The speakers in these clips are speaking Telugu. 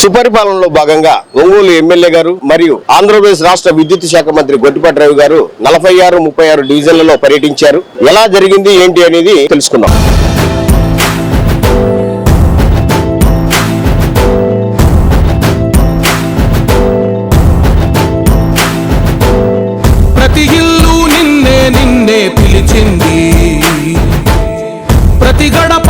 సుపరిపాలనలో భాగంగా ఒంగోలు ఎమ్మెల్యే గారు మరియు ఆంధ్రప్రదేశ్ రాష్ట్ర విద్యుత్ శాఖ మంత్రి గొట్టిపాటి రవి గారు నలభై ఆరు ముప్పై ఆరు డివిజన్లలో పర్యటించారు. ఎలా జరిగింది ఏంటి అనేది తెలుసుకుందాం. ప్రతి ఇల్లు నిన్నే నిన్నే పిలిచింది. ప్రతి గడప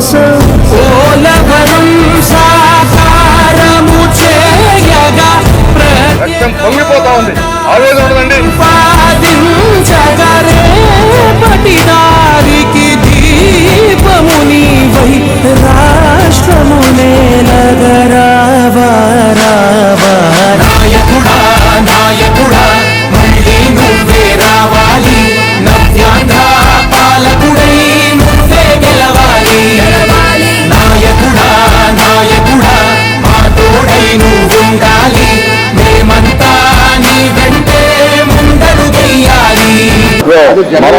కోసం ఓలవరం సాకారము చేయగా రక్తం పొంగిపోతా ఉంది. ఆవేదన మన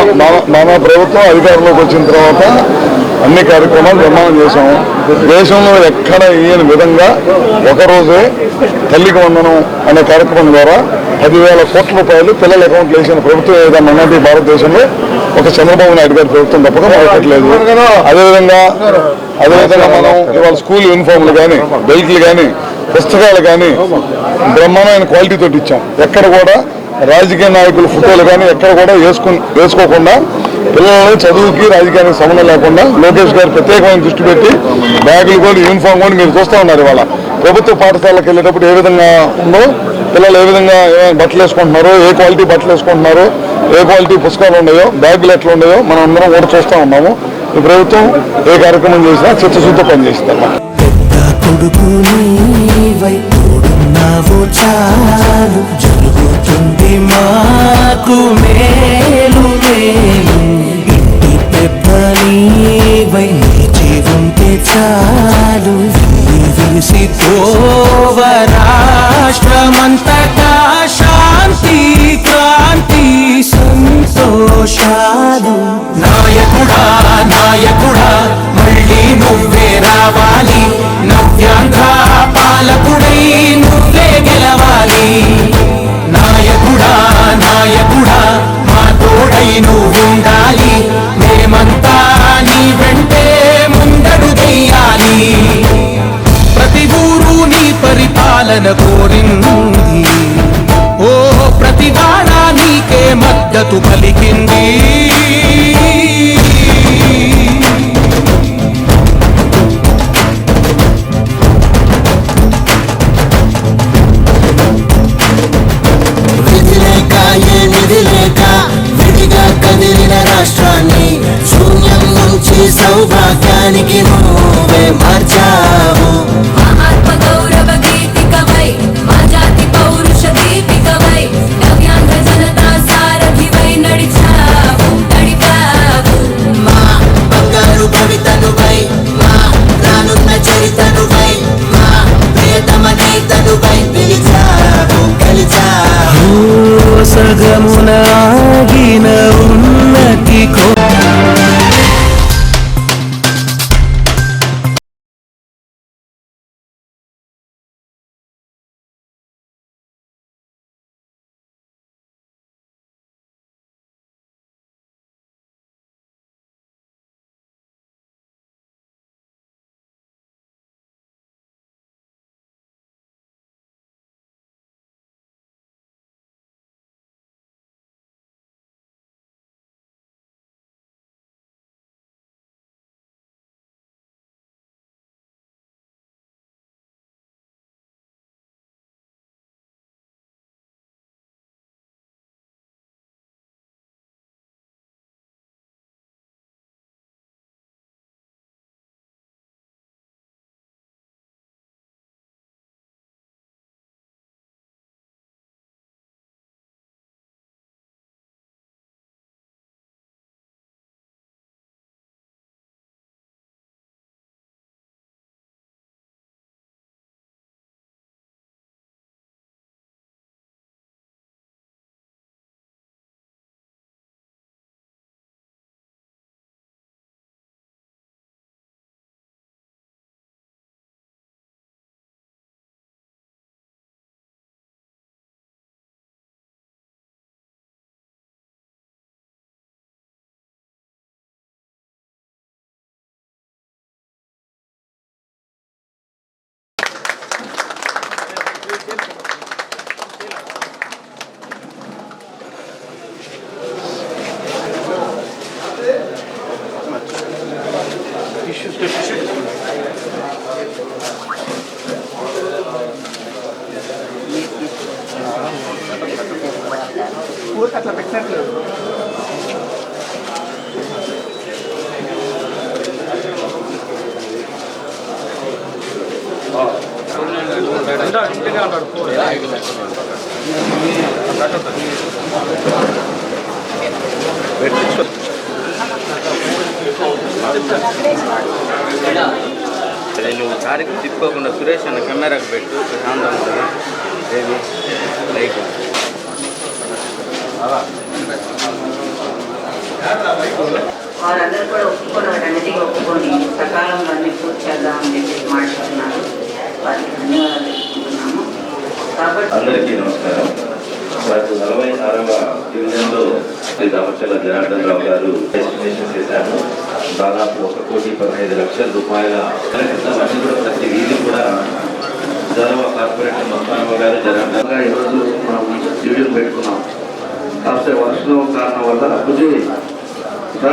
మన- ప్రభుత్వం అధికారంలోకి వచ్చిన తర్వాత అన్ని కార్యక్రమాలు నిర్మాణం చేశాము దేశంలో ఎక్కడ ఈయన విధంగా ఒకరోజే తల్లికి వందనం అనే కార్యక్రమం ద్వారా పదివేల కోట్ల రూపాయలు పిల్లల అకౌంట్లు వేసిన ప్రభుత్వం ఏదైనా ఉన్నది భారతదేశంలో ఒక చంద్రబాబు నాయుడు గారి ప్రభుత్వం తప్పక మరొకట్లేదు అదేవిధంగా అదేవిధంగా మనం ఇవాళ స్కూల్ యూనిఫామ్లు కానీ బెల్ట్లు కానీ పుస్తకాలు కానీ బ్రహ్మాండమైన క్వాలిటీ తోటి ఇచ్చాం. ఎక్కడ కూడా రాజకీయ నాయకుల ఫోటోలు కానీ ఎక్కడ కూడా వేసుకు వేసుకోకుండా పిల్లలు చదువుకి రాజకీయానికి సంబంధం లేకుండా లోకేష్ గారు ప్రత్యేకమైన దృష్టి పెట్టి బ్యాగులు కూడా యూనిఫామ్ కూడా మీరు చూస్తూ ఉన్నారు ఇవాళ. ప్రభుత్వ పాఠశాలకు వెళ్ళేటప్పుడు ఏ విధంగా ఉందో పిల్లలు ఏ విధంగా బట్టలు వేసుకుంటున్నారో ఏ క్వాలిటీ బట్టలు వేసుకుంటున్నారో ఏ క్వాలిటీ పుస్తకాలు ఉన్నాయో బ్యాగులు ఎట్లా ఉన్నాయో మనం అందరం కూడా చూస్తూ ఉన్నాము. ఈ ప్రభుత్వం ఏ కార్యక్రమం చేసినా చిత్తశుద్ధి పనిచేస్తుంది. సంతోషాలు నాయకుడా నాయకుడా పలికింది మద్దతు పలికింది అదే నువ్వు కారికి తిప్పుకోకుండా సురేష్ అన్న కెమెరాకి పెట్టు ఉంటుంది ఏది లైట్ వారందరూ కూడా ఒప్పుకొని వాటన్నిటికీ ఒప్పుకొని సకాలంలో అన్ని పూర్తి చేద్దామని చెప్పి మాట్లాడుతున్నారు. వారికి ధన్యవాదాలు తెలుపుకుంటున్నాము. కాబట్టి అందరికీ నమస్కారం. నాకు నలభై ఆరవ డివిజన్లో శ్రీ రామచల్ల జనార్దన్ రావు గారు ఎస్టిమేషన్ చేశాను దాదాపు ఒక కోటి పదహైదు లక్షల రూపాయల అన్ని కూడా ప్రతి వీధి కూడా జనవ కార్పొరేటర్ మొత్తానమ్మ గారు జనార్దన్ గారు ఈరోజు మనం డివిజన్ పెట్టుకున్నాం. కాకపోతే వర్షం కారణం వల్ల కొద్ది